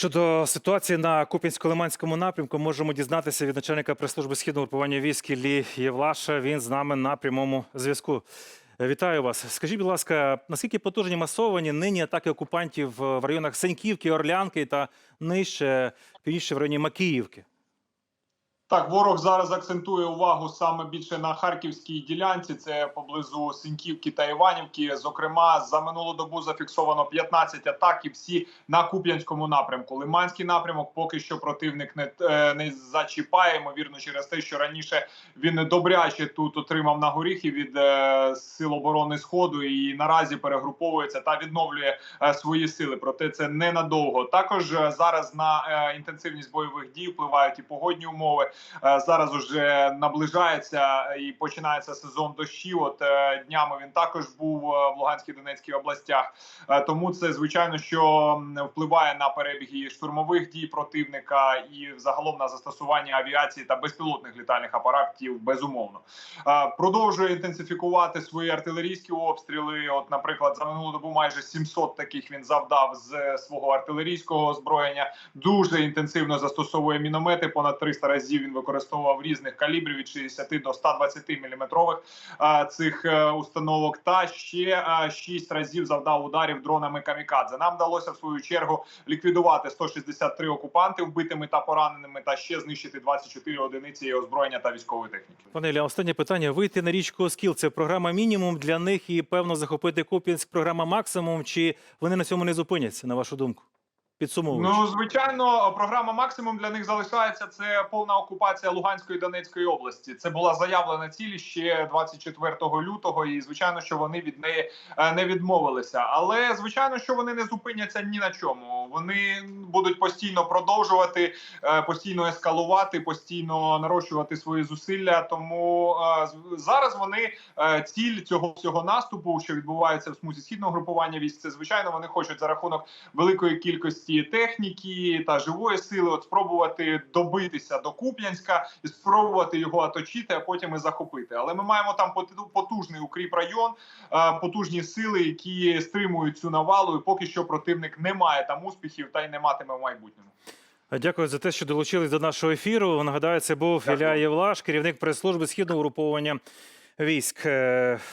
Щодо ситуації на Куп'янсько-Лиманському напрямку, можемо дізнатися від начальника прес-служби східного групування військ Лі Євлаша. Він з нами на прямому зв'язку. Вітаю вас. Скажіть, будь ласка, наскільки потужні масовані нині атаки окупантів в районах Сеньківки, Орлянки та нижче півніше в районі Макіївки? Так, ворог зараз акцентує увагу саме більше на харківській ділянці. Це поблизу Синьківки та Іванівки. Зокрема, за минулу добу зафіксовано 15 атак і всі на Куп'янському напрямку. Лиманський напрямок поки що противник не, е, не зачіпає. Ймовірно, через те, що раніше він добряче тут отримав на горіхи від е, сил оборони сходу і наразі перегруповується та відновлює е, свої сили. Проте це ненадовго. Також е, зараз на е, інтенсивність бойових дій впливають і погодні умови. Е, Зараз уже наближається і починається сезон дощів. От е, днями він також був е, в Луганській Донецькій областях. Тому це звичайно, що впливає на перебіги штурмових дій противника і загалом на застосування авіації та безпілотних літальних апаратів. Безумовно продовжує інтенсифікувати свої артилерійські обстріли. От, наприклад, за минулу добу майже 700 таких він завдав з свого артилерійського озброєння. Дуже інтенсивно застосовує міномети. Понад 300 разів він використовував різних калібрів від 60 до 120 міліметрових е, цих е, установок. Та ще е, 6 разів завдав ударів дронами камікадзе. Нам вдалося в свою чергу ліквідувати 163 окупанти вбитими та пораненими, та ще знищити 24 одиниці озброєння та військової техніки. Пане Ілля, останнє питання. Вийти на річку Оскіл це програма мінімум для них і певно захопити Куп'янськ програма максимум. Чи вони на цьому не зупиняться, на вашу думку? Підсумовуючи. Ну звичайно, програма максимум для них залишається. Це повна окупація Луганської і Донецької області. Це була заявлена ціль ще 24 лютого, і звичайно, що вони від неї е, не відмовилися. Але звичайно, що вони не зупиняться ні на чому. Вони будуть постійно продовжувати, е, постійно ескалувати, постійно нарощувати свої зусилля. Тому е, зараз вони е, ціль цього всього наступу, що відбувається в смузі східного групування військ. Це звичайно вони хочуть за рахунок великої кількості техніки та живої сили, от спробувати добитися до Куп'янська і спробувати його оточити, а потім і захопити. Але ми маємо там поту- потужний укріп район, потужні сили, які стримують цю навалу. І поки що противник не має там успіхів та й не матиме в майбутньому. Дякую за те, що долучились до нашого ефіру. Нагадаю, це був. Ілля Євлаш, керівник прес-служби східного угруповання військ. Е,